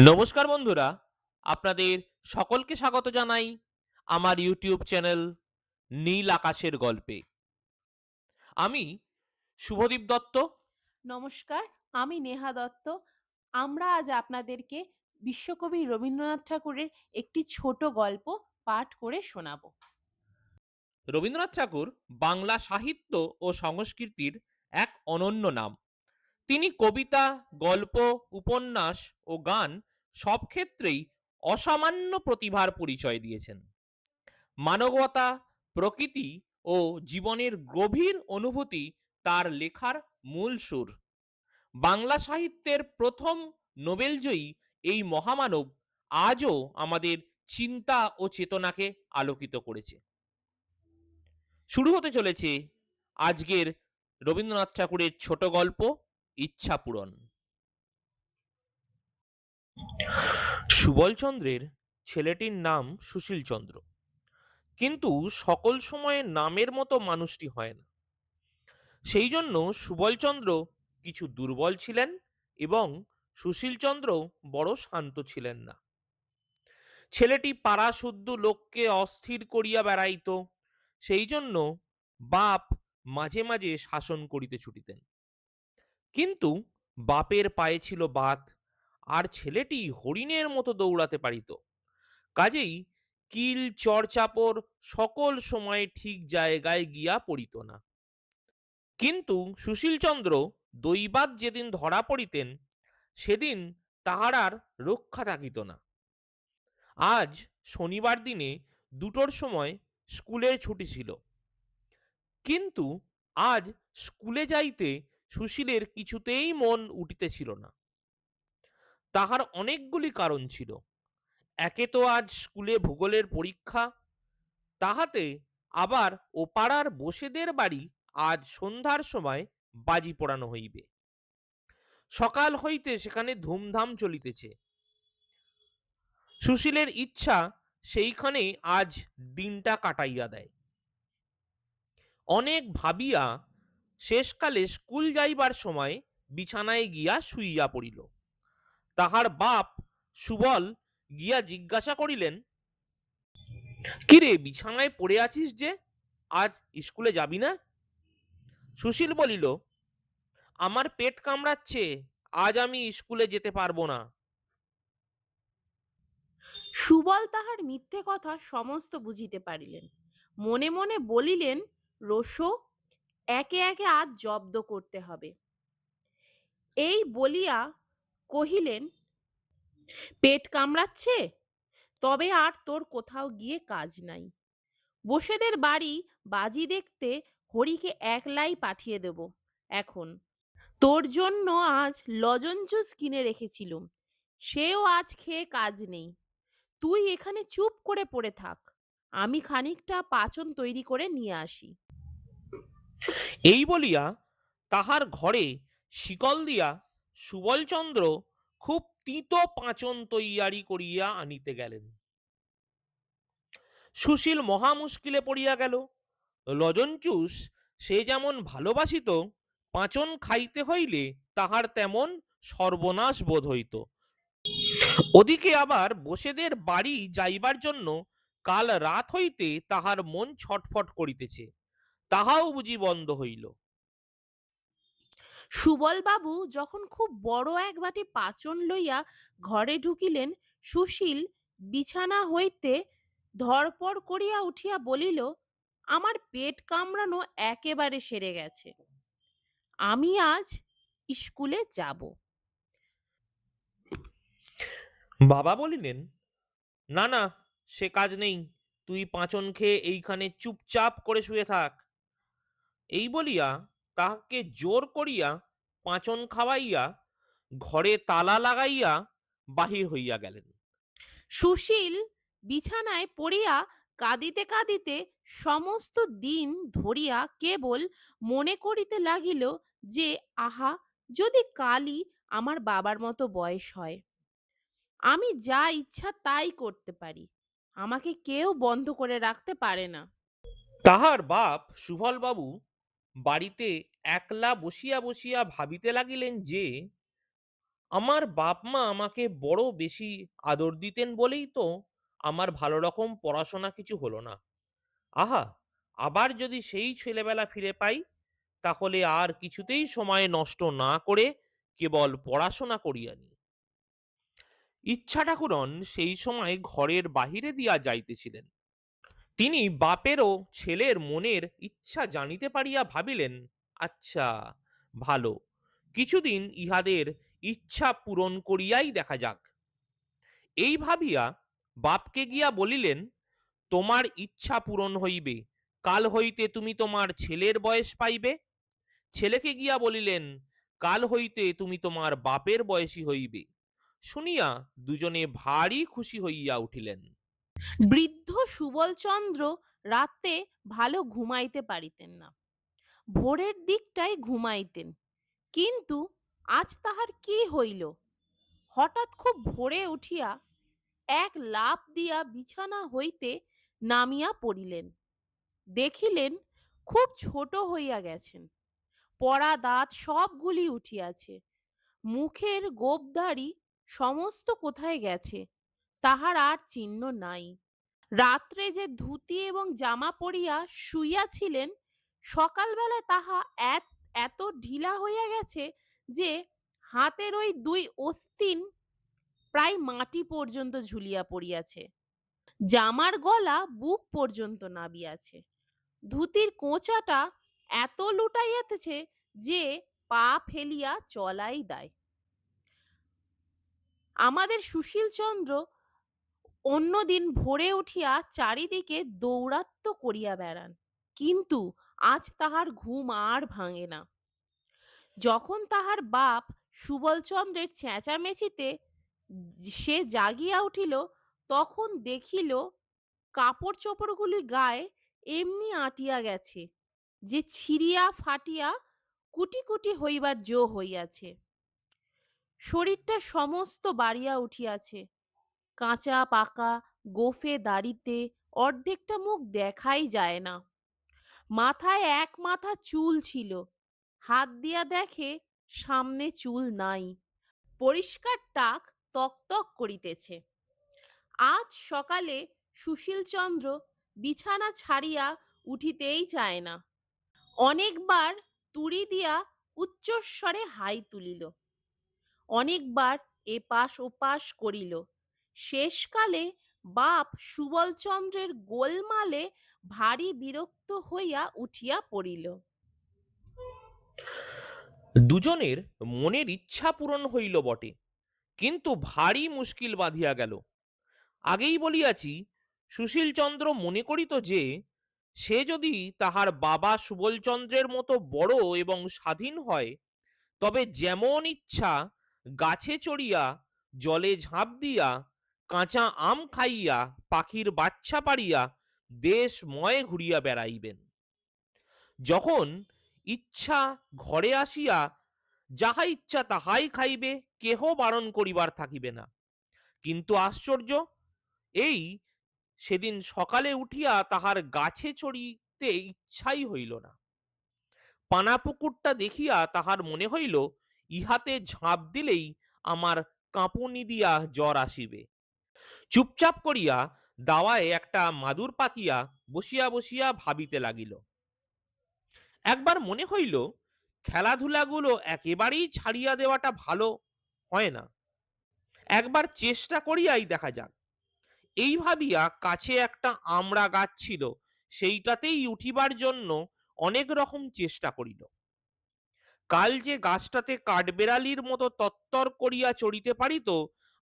নমস্কার বন্ধুরা আপনাদের সকলকে স্বাগত জানাই আমার ইউটিউব চ্যানেল নীল আকাশের গল্পে। আমি শুভদীপ দত্ত। নমস্কার আমি নেহা দত্ত। আমরা আজ আপনাদেরকে বিশ্বকবি রবীন্দ্রনাথ ঠাকুরের একটি ছোট গল্প পাঠ করে শোনাবো। রবীন্দ্রনাথ ঠাকুর বাংলা সাহিত্য ও সংস্কৃতির এক অনন্য নাম। তিনি কবিতা, গল্প, উপন্যাস ও গান সব ক্ষেত্রেই অসামান্য প্রতিভার পরিচয় দিয়েছেন। মানবতা, প্রকৃতি ও জীবনের গভীর অনুভূতি তার লেখার মূল সুর। বাংলা সাহিত্যের প্রথম নোবেলজয়ী এই মহামানব আজও আমাদের চিন্তা ও চেতনাকে আলোকিত করেছে। শুরু হতে চলেছে আজকের রবীন্দ্রনাথ ঠাকুরের ছোট গল্প। ইচ্ছা পূরণ। সুবলচন্দ্রের ছেলেটির নাম সুশীলচন্দ্র। কিন্তু সকল সময়ে নামের মতো মানুষটি হয় না। সেই জন্য সুবলচন্দ্র কিছু দুর্বল ছিলেন এবং সুশীলচন্দ্র বড় শান্ত ছিলেন না। ছেলেটি পাড়া শুদ্ধ লোককে অস্থির করিয়া বেড়াইত সেই জন্য বাপ মাঝে মাঝে শাসন করিতে ছুটিতেন। কিন্তু বাপের পায়ে ছিল বাত, আর ছেলেটি হরিণের মতো দৌড়াতে পারিত। কাজেই কিল চড়চাপড় সকল সময় ঠিক জায়গায় গিয়া পড়িত না। কিন্তু সুশীলচন্দ্র দৈবাত যেদিন ধরা পড়িতেন, সেদিন তাহার আর রক্ষা থাকিত না। আজ শনিবার দিনে দুটোর সময় স্কুলের ছুটি ছিল। কিন্তু আজ স্কুলে যাইতে সুশীলের কিছুতেই মন উঠিতেছিল না। তাহার অনেকগুলি কারণ ছিল। একে তো আজ স্কুলে ভূগোলের পরীক্ষা, তাহাতে আবার ওপাড়ার বসেদের বাড়ি আজ সন্ধ্যার সময় বাজি পোড়ানো হইবে। সকাল হইতে সেখানে ধুমধাম চলিতেছে। সুশীলের ইচ্ছা সেইখানে আজ দিনটা কাটাইয়া দেয়। অনেক ভাবিয়া শেষকালে স্কুল যাইবার সময় বিছানায় গিয়া শুইয়া পড়িল। তাহার বাপ সুবল গিয়া জিজ্ঞাসা করিলেন কিরে বিছানায় পড়ে আছিস যে? আজ স্কুলে যাবি না? সুশীল বলিল, আমার পেট কামড়াচ্ছে, আজ আমি স্কুলে যেতে পারব না। সুবল তাহার মিথ্যে কথা সমস্ত বুঝিতে পারিলেন। মনে মনে বলিলেন রোশো একে একে আজ জব্দ করতে হবে। এই বলিয়া কহিলেন, পেট কামড়াচ্ছে? তবে আর তোর কোথাও গিয়ে কাজ নাই। বসেদের বাড়ি বাজি দেখতে হরিকে একলাই পাঠিয়ে দেব এখন। তোর জন্য আজ লজন জুস কিনে রেখেছিলুম। সেও আজ খেয়ে কাজ নেই। তুই এখানে চুপ করে পড়ে থাক। আমি খানিকটা পাচন তৈরি করে নিয়ে আসি। এই বলিয়া তাহার ঘরে শিকল দিয়া সুবলচন্দ্র খুব তিতো পাঁচন তৈয়ারি করিয়া আনিতে গেলেন। সুশীল মহা মুশকিলে পড়িয়া গেল। লজনচুস সে যেমন ভালোবাসিত, পাঁচন খাইতে হইলে তাহার তেমন সর্বনাশ বোধ হইত। ওদিকে আবার বসেদের বাড়ি যাইবার জন্য কাল রাত হইতে তাহার মন ছটফট করিতেছে। তাহাও বুঝি বন্ধ হইল। সুবলবাবু যখন খুব বড় এক বাটি পাচন লইয়া ঘরে ঢুকিলেন সুশীল বিছানা হইতে ধরপড় করিয়া উঠিয়া বলিল আমার পেট কামড়ানো একেবারে সেরে গেছে। আমি আজ স্কুলে যাব। বাবা বলিলেন না না সে কাজ নেই। তুই পাঁচন খেয়ে এইখানে চুপচাপ করে শুয়ে থাক। এই বলিয়া তাহাকে জোর করিয়া পাঁচন খাওয়াইয়া ঘরে তালা লাগাইয়া বাহির হইয়া গেলেন। সুশীল বিছানায় পড়িয়া কাঁদিতে কাঁদিতে সমস্ত দিন ধরিয়া কেবল মনে করিতে লাগিল যে আহা যদি কালই আমার বাবার মতো বয়স হয় আমি যা ইচ্ছা তাই করতে পারি আমাকে কেউ বন্ধ করে রাখতে পারে না। তাহার বাপ সুফলবাবু বাড়িতে একলা বসিয়া বসিয়া ভাবিতে লাগিলেন যে, আমার বাপ মা আমাকে বড় বেশি আদর দিতেন বলেই তো আমার ভালো রকম পড়াশোনা কিছু হলো না। আহা, আবার যদি সেই ছেলেবেলা ফিরে পাই, তাহলে আর কিছুতেই সময় নষ্ট না করে কেবল পড়াশোনা করিয়া নি। ইচ্ছা ঠাকুরন সেই সময় ঘরের বাহিরে দিয়া যাইতেছিলেন। তিনি বাপেরও ছেলের মনের ইচ্ছা জানিতে পারিয়া ভাবিলেন আচ্ছা ভালো। কিছুদিন ইহাদের ইচ্ছা পূরণ করিয়াই দেখা যাক। এই ভাবিয়া বাপকে গিয়া বলিলেন, তোমার ইচ্ছা পূরণ হইবে, কাল হইতে তুমি তোমার ছেলের বয়স পাইবে? ছেলেকে গিয়া বলিলেন, কাল হইতে তুমি তোমার বাপের বয়সী হইবে। শুনিয়া দুজনে ভারী খুশি হইয়া উঠিলেন। বৃদ্ধ সুবলচন্দ্র রাতে ভালো ঘুমাইতে পারিতেন না। ভোরের দিকটায় ঘুমাইতেন, কিন্তু আজ তাহার কি হইল? হঠাৎ খুব ভোরে উঠিয়া এক লাফ দিয়া বিছানা হইতে নামিয়া পড়িলেন। দেখিলেন খুব ছোট হইয়া গেছেন, পড়া দাঁত সবগুলি উঠিয়াছে, মুখের গোবদাড়ি সমস্ত কোথায় গেছে তাহার আর চিহ্ন নাই। রাত্রে যে ধুতি এবং জামা পরিয়া শুইয়াছিলেন, সকালবেলা তাহা এত ঢিলা হইয়া গেছে যে হাতের ওই দুই অস্তিন প্রায় মাটি পর্যন্ত ঝুলিয়া পড়িয়াছে। জামার গলা বুক পর্যন্ত নাবিয়াছে। ধুতির কোঁচাটা এত লুটাইয়াতেছে যে পা ফেলিয়া চলাই দায়। আমাদের সুশীল চন্দ্র অন্যদিন ভোরে উঠিয়া চারিদিকে দৌরাত্ম করিয়া বেড়ান। কিন্তু আজ তাহার ঘুম আর ভাঙে না। যখন তাহার বাপ সুবলচন্দ্রের চেঁচামেচিতে সে জাগিয়া উঠিল, তখন দেখিল কাপড় চোপড়গুলি গায়ে এমনি আটিয়া গেছে, যে ছিঁড়িয়া ফাটিয়া কুটি কুটি হইবার জো হইয়াছে। শরীরটা সমস্ত বাড়িয়া উঠিয়াছে। কাঁচা, পাকা, গোফে দাড়িতে অর্ধেকটা মুখ দেখাই যায় না। মাথায় এক মাথা চুল ছিল। হাত দিয়া দেখে সামনে চুল নাই। পরিষ্কার টাক তকতক করিতেছে। আজ সকালে সুশীলচন্দ্র বিছানা ছাড়িয়া উঠিতেই চায় না। অনেকবার তুড়ি দিয়া উচ্চস্বরে হাই তুলিল। অনেকবার এপাশ ওপাশ করিল। শেষকালে বাপ সুবলচন্দ্রের গোলমালে ভারী বিরক্ত হইয়া উঠিয়া পড়িল। দুজনের মনের ইচ্ছা পূরণ হইল বটে, কিন্তু ভারী মুশকিল বাঁধিয়া গেল। আগেই বলিয়াছি, সুশীলচন্দ্র মনে করিত যে, সে যদি তাহার বাবা সুবলচন্দ্রের মতো বড় এবং স্বাধীন হয়, তবে যেমন ইচ্ছা গাছে চড়িয়া, জলে ঝাঁপ দিয়া কাঁচা আম খাইয়া, পাখির বাচ্চা পারিয়া দেশময় ঘুরিয়া বেড়াইবেন। যখন ইচ্ছা ঘরে আসিয়া যাহা ইচ্ছা তাহাই খাইবে, কেহ বারণ করিবার থাকিবে না। কিন্তু আশ্চর্য, এই সেদিন সকালে উঠিয়া তাহার গাছে চড়িতে ইচ্ছাই হইল না। পানা পুকুরটা দেখিয়া তাহার মনে হইল, ইহাতে ঝাঁপ দিলেই আমার কাঁপুনি দিয়া জ্বর আসিবে। চুপচাপ করিয়া দাওয়ায় একটা মাদুর পাতিয়া বসিয়া বসিয়া ভাবিতে লাগিল। একবার মনে হইল, খেলাধুলাগুলো একেবারেই ছাড়িয়া দেওয়াটা ভালো হয় না। একবার চেষ্টা করিয়াই দেখা যাক। এই ভাবিয়া কাছে একটা আমড়া গাছ ছিল, সেইটাতেই উঠিবার জন্য অনেক রকম চেষ্টা করিল। কাল যে গাছটাতে কাঠবেড়ালির মতো তত্তর করিয়া চড়িতে পারিত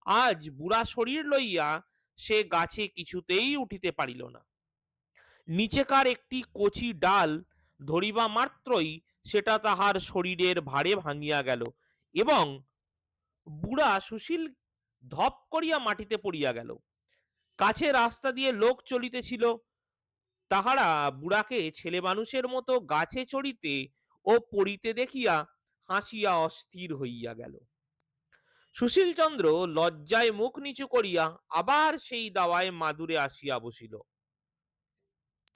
আজ বুড়া শরীর লইয়া সে গাছে কিছুতেই উঠিতে পারিল না। নিচেকার একটি কচি ডাল ধরিবা মাত্রই সেটা তাহার শরীরের ভারে ভাঙিয়া গেল এবং বুড়া সুশীল ধপ করিয়া মাটিতে পড়িয়া গেল। কাছে রাস্তা দিয়ে লোক চলিতেছিল। তাহারা বুড়াকে ছেলে মানুষের মতো গাছে চড়িতে ও পড়িতে দেখিয়া হাসিয়া অস্থির হইয়া গেল। সুশীলচন্দ্র লজ্জায় মুখ নিচু করিয়া আবার সেই দাওয়ায় মাদুরে আসিয়া বসিল।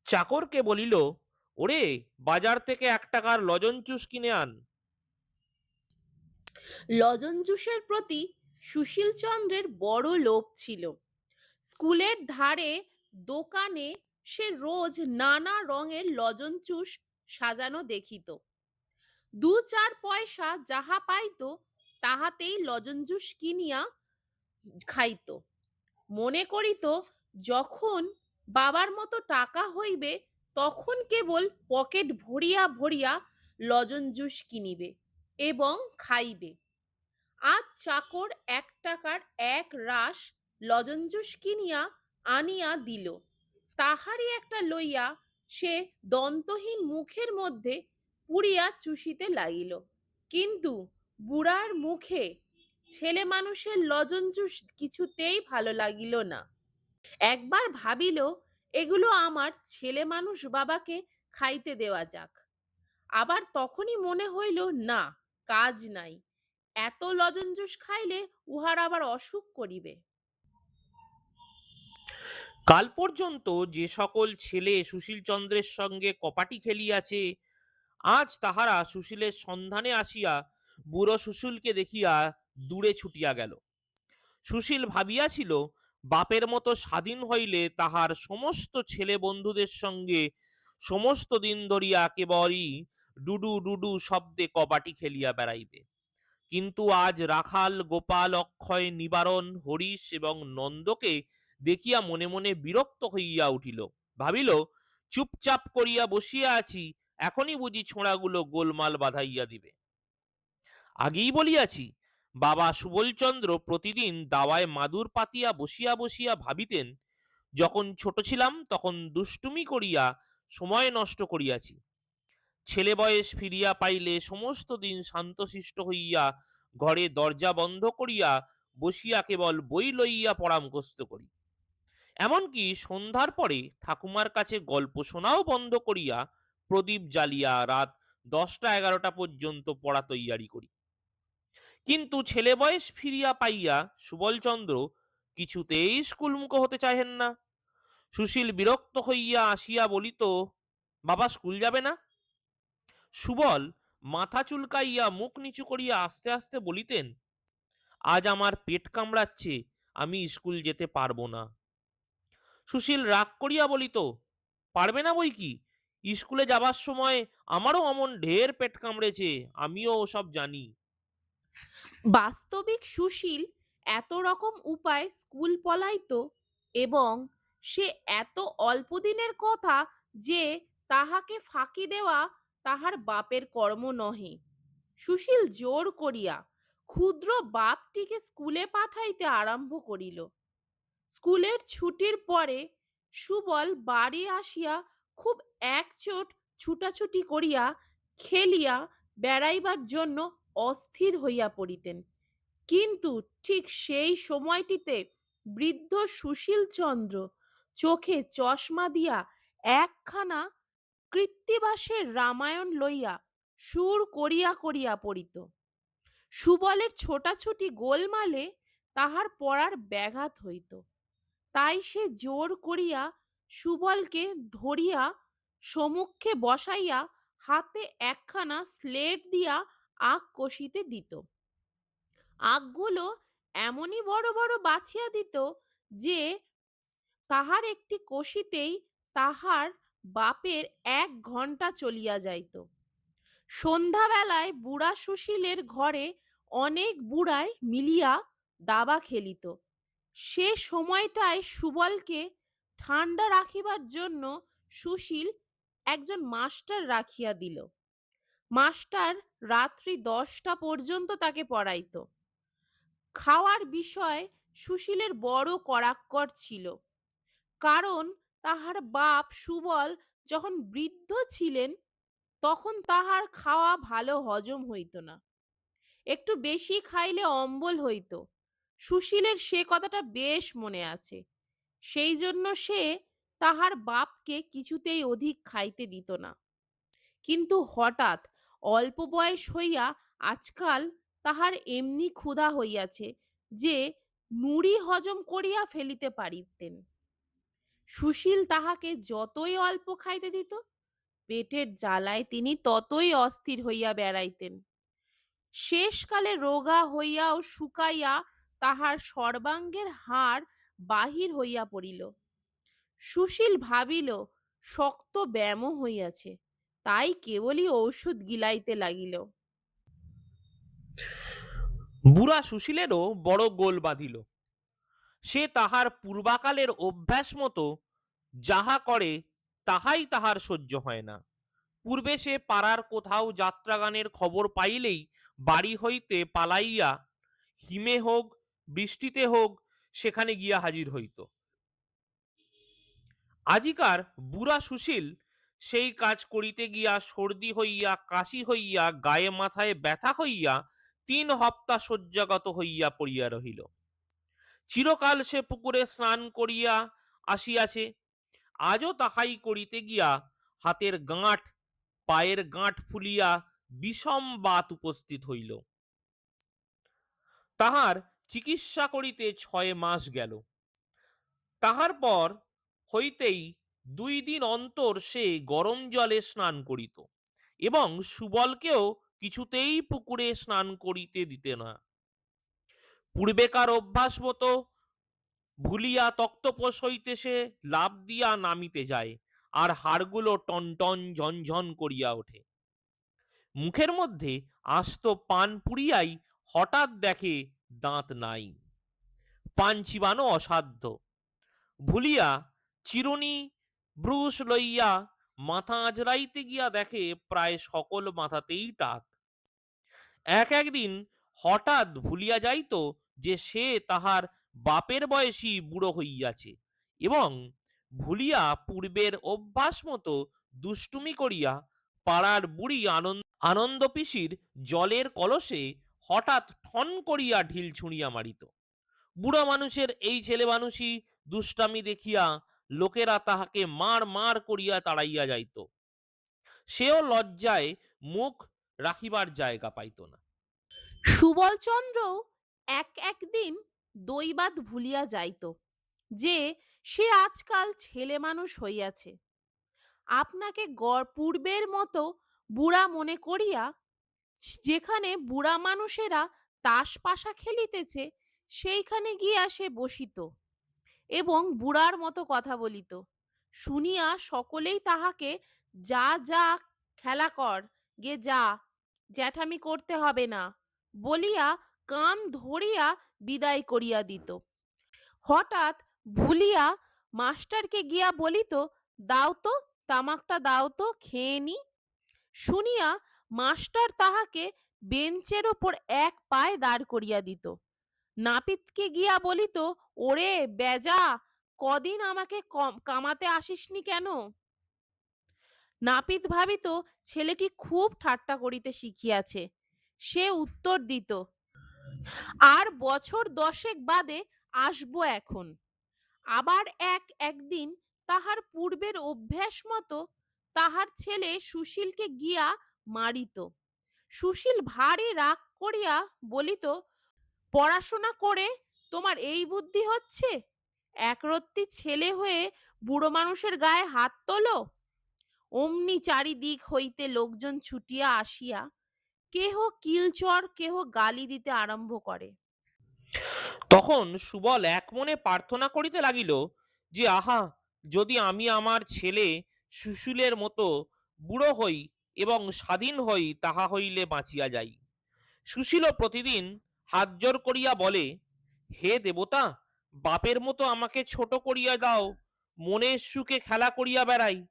চাকরকে বলিল, ওরে, বাজার থেকে এক টাকার লজন চুস কিনে আন। লজঞ্জুসের প্রতি সুশীলচন্দ্রের বড় লোভ ছিল। স্কুলের ধারে, দোকানে সে রোজ নানা রঙের লজঞ্চুস সাজানো দেখিত। দু চার পয়সা যাহা পাইত তাহাতেই লজঞ্জুস কিনিয়া খাইত। মনে করিত, যখন বাবার মতো টাকা হইবে, তখন কেবল পকেট ভরিয়া ভরিয়া লজঞ্জুস কিনিবে এবং খাইবে। আজ চাকর এক টাকার এক রাস লজঞ্জুস কিনিয়া আনিয়া দিল। তাহারই একটা লইয়া সে দন্তহীন মুখের মধ্যে পুড়িয়া চুষিতে লাগিল। কিন্তু বুড়ার মুখে ছেলে মানুষের লজঞ্জুস কিছুতেই ভালো লাগিল না। একবার ভাবিল, এগুলো আমার ছেলে মানুষ বাবাকে খাইতে দেওয়া যাক। আবার তখনই মনে হইল, না, কাজ নাই। এত লজঞ্জুস খাইলে উহার আবার অসুখ করিবে? কাল পর্যন্ত যে সকল ছেলে সুশীলচন্দ্রের সঙ্গে কপাটি খেলিয়াছে, আজ তাহারা সুশীলের সন্ধানে আসিয়া বুড়ো সুশীলকে দেখিয়া দূরে ছুটিয়া গেল। সুশীল ভাবিয়াছিল, বাপের মতো স্বাধীন হইলে তাহার সমস্ত ছেলে বন্ধুদের সঙ্গে সমস্ত দিন ধরিয়া কেবলই ডুডু ডুডু শব্দে কবাটি খেলিয়া বেড়াইবে। কিন্তু আজ রাখাল, গোপাল, অক্ষয়, নিবারণ, হরিশ এবং নন্দকে দেখিয়া মনে মনে বিরক্ত হইয়া উঠিল। ভাবিল, চুপচাপ করিয়া বসিয়া আছি, এখনই বুঝি ছোঁড়াগুলো গোলমাল বাঁধাইয়া দিবে। আগেই বলিয়াছি, বাবা সুবলচন্দ্র প্রতিদিন দাওয়ায় মাদুর পাতিয়া বসিয়া বসিয়া ভাবিতেন, যখন ছোট ছিলাম তখন দুষ্টুমি করিয়া সময় নষ্ট করিয়াছি। ছেলে বয়স ফিরিয়া পাইলে সমস্ত দিন শান্তশিষ্ট হইয়া ঘরে দরজা বন্ধ করিয়া বসিয়া কেবল বই লইয়া পড়া মুখস্থ করি। এমনকি সন্ধ্যার পরে ঠাকুমার কাছে গল্প শোনাও বন্ধ করিয়া প্রদীপ জ্বালিয়া রাত দশটা এগারোটা পর্যন্ত পড়া তৈয়ারি করি। কিন্তু ছেলে বয়স ফিরিয়া পাইয়া সুবলচন্দ্র কিছুতেই স্কুলমুখ হতে চাহেন না। সুশীল বিরক্ত হইয়া আসিয়া বলিত, বাবা, স্কুল যাবে না? সুবল মাথা চুলকাইয়া মুখ নিচু করিয়া আস্তে আস্তে বলিতেন, আজ আমার পেট কামড়াচ্ছে, আমি স্কুল যেতে পারব না। সুশীল রাগ করিয়া বলিত, পারবে না বই কি? স্কুলে যাবার সময় আমারও অমন ঢের পেট কামড়েছে, আমিও ওসব জানি। বাস্তবিক সুশীল এত রকম উপায় স্কুল পলাইতো এবং সে এত অল্প দিনের কথা যে তাহাকে ফাঁকি দেওয়া তাহার বাপের কর্ম নহে। সুশীল জোর করিয়া ক্ষুদ্র বাপটিকে স্কুলে পাঠাইতে আরম্ভ করিল। স্কুলের ছুটির পরে সুবল বাড়ি আসিয়া খুব একচোট ছুটাছুটি করিয়া খেলিয়া বেড়াইবার জন্য অস্থির হইয়া পড়িতেন। কিন্তু ঠিক সেই সময়টিতে বৃদ্ধ সুশীল চন্দ্র চোখে চশমা দিয়া একখানা কৃত্তিবাসের রামায়ণ লইয়া সুর করিয়া করিয়া পড়িত। সুবলের ছোটাছুটি গোলমালে তাহার পড়ার ব্যাঘাত হইত। তাই সে জোর করিয়া সুবলকে ধরিয়া সমুখে বসাইয়া হাতে একখানা স্লেট দিয়া আখ কষিতে দিত। আখগুলো এমনই বড় বড় বাছিয়া দিত যে, তাহার একটি কষিতেই তাহার বাপের এক ঘণ্টা চলিয়া যাইত। সন্ধ্যাবেলায় বুড়া সুশীলের ঘরে অনেক বুড়ায় মিলিয়া দাবা খেলিত। সে সময়টায় সুবলকে ঠান্ডা রাখিবার জন্য সুশীল একজন মাস্টার রাখিয়া দিল। মাস্টার রাত্রি দশটা পর্যন্ত তাকে পড়াইতো। খাওয়ার বিষয় সুশীলের বড় কড়াক্কর ছিল। কারণ তাহার বাপ সুবল যখন বৃদ্ধ ছিলেন, তখন তাহার খাওয়া ভালো হজম হইত না। একটু বেশি খাইলে অম্বল হইত। সুশীলের সে কথাটা বেশ মনে আছে। সেই জন্য সে তাহার বাপকে কিছুতেই অধিক খাইতে দিত না। কিন্তু হঠাৎ অল্প বয়স হইয়া আজকাল তাহার এমনি ক্ষুধা হইয়াছে যে নুড়ি হজম করিয়া ফেলিতে পারিতেন। সুশীল তাহাকে যতই অল্প খাইতে দিত, পেটের জ্বালায় তিনি ততই অস্থির হইয়া বেড়াইতেন। শেষকালে রোগা হইয়া ও শুকাইয়া তাহার সর্বাঙ্গের হাড় বাহির হইয়া পড়িল। সুশীল ভাবিল, শক্ত ব্যায়াম হইয়াছে। তাই কেবলই ঔষধ গিলাইতে লাগিল। বুড়া সুশীলেরও বড় গোল বাঁধিল। সে তাহার পূর্বাকালের অভ্যাস মতো যাহা করে তাহাই তাহার সহ্য হয় না। পূর্বে সে পাড়ার কোথাও যাত্রাগানের খবর পাইলেই বাড়ি হইতে পালাইয়া হিমে হোক, বৃষ্টিতে হোক, সেখানে গিয়া হাজির হইত। আজিকার বুড়া সুশীল সেই কাজ করিতে গিয়া সর্দি হইয়া, কাশি হইয়া, গায়ে মাথায় ব্যথা হইয়া তিন হপ্তা শয্যাগত হইয়া পড়িয়া রহিল। চিরকাল সে পুকুরে স্নান করিয়া আসিয়াছে। আজও তাহাই করিতে গিয়া হাতের গাঁট, পায়ের গাঁট ফুলিয়া বিষম বাত উপস্থিত হইল। তাহার চিকিৎসা করিতে ছয় মাস গেল। তাহার পর হইতেই দুই দিন অন্তর সে গরম জলে স্নান করিত এবং সুবলকেও কিছুতেই পুকুরে স্নান করিতে দিতে না। পূর্বেকার অভ্যাস মতো ভুলিয়া তক্তপোষ হইতে সে লাভ দিয়া নামিতে যায় আর হাড়গুলো টনটন ঝনঝন করিয়া ওঠে। মুখের মধ্যে আস্ত পান পুড়িয়াই হঠাৎ দেখে দাঁত নাই। পান চিবানো অসাধ্য। ভুলিয়া চিরুনি ব্রুশ লইয়া মাথা আজরাইতে গিয়া দেখে প্রায় সকল মাথাতেই টাক। এক একদিন হঠাৎ ভুলিয়া যাইত যে সে তাহার বাপের বয়সী বুড়ো হইয়াছে এবং ভুলিয়া পূর্বের অভ্যাস মতো দুষ্টুমি করিয়া পাড়ার বুড়ি আনন্দ পিসির জলের কলসে হঠাৎ ঠন করিয়া ঢিল ছুঁড়িয়া মারিত। বুড়ো মানুষের এই ছেলে মানুষই দুষ্টামি দেখিয়া লোকেরা তাহাকে মার মার করিয়া তাড়াইয়া যাইত। সেও লজ্জায় মুখ রাখিবার জায়গা পাইত না। সুবলচন্দ্র এক একদিন দৈবাত ভুলিয়া যাইত যে, সে আজকাল ছেলে মানুষ হইয়াছে। আপনাকে গড় পূর্বের মতো বুড়া মনে করিয়া যেখানে বুড়া মানুষেরা তাস পাশা খেলিতেছে, সেইখানে গিয়া সে বসিত। এবং বুড়ার মতো কথা বলিত। শুনিয়া সকলেই তাহাকে, যা যা, খেলা কর, গে, যা, জ্যাঠামি করতে হবে না বলিয়া কান ধরিয়া বিদায় করিয়া দিত। হঠাৎ ভুলিয়া মাস্টারকে গিয়া বলিত, দাও তো, তামাকটা দাও তো, খেয়ে নি শুনিয়া মাস্টার তাহাকে বেঞ্চের ওপর এক পায়ে দাঁড় করিয়া দিত। নাপিতকে গিয়া বলিত ওরে বেজা, কদিন আমাকে কম- কামাতে আসিসনি কেন? নাপিত ভাবিত, ছেলেটি খুব ঠাট্টা করিতে শিখিয়াছে। সে উত্তর দিত, আর বছর দশেক বাদে আসব এখন। আবার এক, একদিন তাহার পূর্বের অভ্যাস মতো তাহার ছেলে সুশীলকে গিয়া মারিত। সুশীল ভারী রাগ করিয়া বলিত পড়াশোনা করে তোমার এই বুদ্ধি হচ্ছে? একরত্তি ছেলে হয়ে বুড়ো মানুষের গায়ে হাত তোলো? অমনি চারিদিক হইতে লোকজন ছুটিয়া আসিয়া কেহ কিলচর, কেহ গালি দিতে আরম্ভ করে। তখন সুবল এক মনে প্রার্থনা করিতে লাগিল যে, আহা, যদি আমি আমার ছেলে সুশুলের মতো বুড়ো হই এবং স্বাধীন হই, তাহা হইলে বাঁচিয়া যাই। সুশীলও প্রতিদিন হাত জোর করিয়া বলে, হে দেবতা, বাপের মতো আমাকে ছোট করিয়া দাও, মনের সুখে খেলা করিয়া বেড়াই।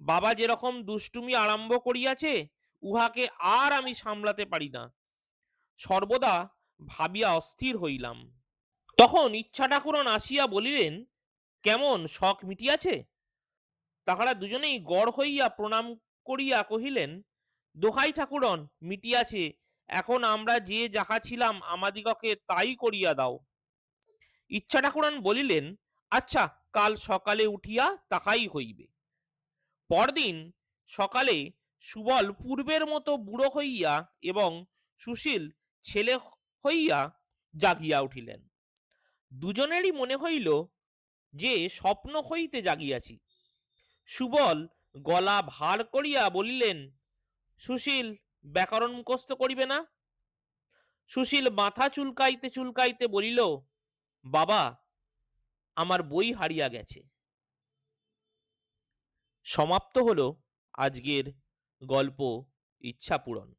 বাবা যেরকম দুষ্টুমি আরম্ভ করিয়াছে, উহাকে আর আমি সামলাতে পারি না। সর্বদা ভাবিয়া অস্থির হইলাম। তখন ইচ্ছা ঠাকুরন আসিয়া বলিলেন, কেমন, শখ মিটিয়াছে? তাহারা দুজনেই গড় হইয়া প্রণাম করিয়া কহিলেন, দোহাই ঠাকুরন, মিটিয়াছে এখন আমরা যে যাহা ছিলাম আমাদিগকে তাই করিয়া দাও। ইচ্ছা ঠাকুরান বলিলেন আচ্ছা কাল সকালে উঠিয়া তাহাই হইবে। পরদিন সকালে সুবল পূর্বের মতো বুড়ো হইয়া এবং সুশীল ছেলে হইয়া জাগিয়া উঠিলেন। দুজনেরই মনে হইল যে স্বপ্ন হইতে জাগিয়াছি। সুবল গলা ভার করিয়া বলিলেন, সুশীল ব্যাকরণ মুখস্থ করিবে না? সুশীল মাথা চুলকাইতে চুলকাইতে বলিল, বাবা, আমার বই হারিয়া গেছে। সমাপ্ত হল আজকের গল্প ইচ্ছা পূরণ।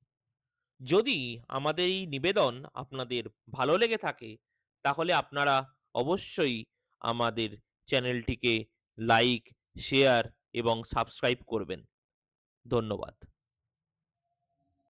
যদি আমাদের এই নিবেদন আপনাদের ভালো লেগে থাকে, তাহলে আপনারা অবশ্যই আমাদের চ্যানেলটিকে লাইক, শেয়ার এবং সাবস্ক্রাইব করবেন। ধন্যবাদ।